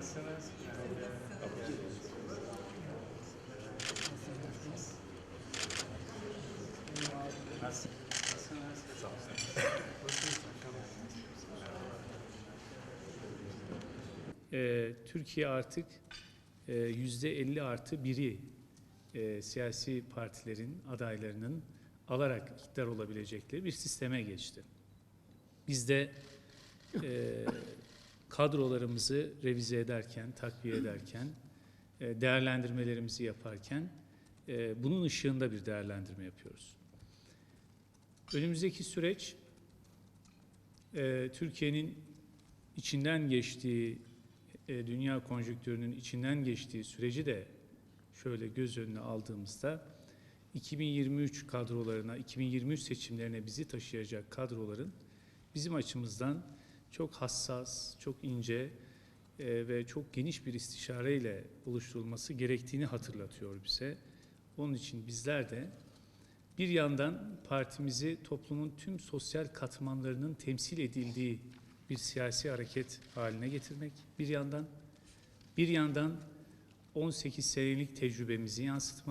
Nasılsınız? Ee, Türkiye artık e, yüzde 50 artı biri e, siyasi partilerin adaylarının alarak iktidar olabilecekleri bir sisteme geçti. Biz de e, kadrolarımızı revize ederken, takviye ederken, e, değerlendirmelerimizi yaparken e, bunun ışığında bir değerlendirme yapıyoruz. Önümüzdeki süreç e, Türkiye'nin içinden geçtiği dünya konjonktürünün içinden geçtiği süreci de şöyle göz önüne aldığımızda 2023 kadrolarına, 2023 seçimlerine bizi taşıyacak kadroların bizim açımızdan çok hassas, çok ince e, ve çok geniş bir istişareyle oluşturulması gerektiğini hatırlatıyor bize. Onun için bizler de bir yandan partimizi toplumun tüm sosyal katmanlarının temsil edildiği bir siyasi hareket haline getirmek bir yandan, bir yandan 18 senelik tecrübemizi yansıtmak,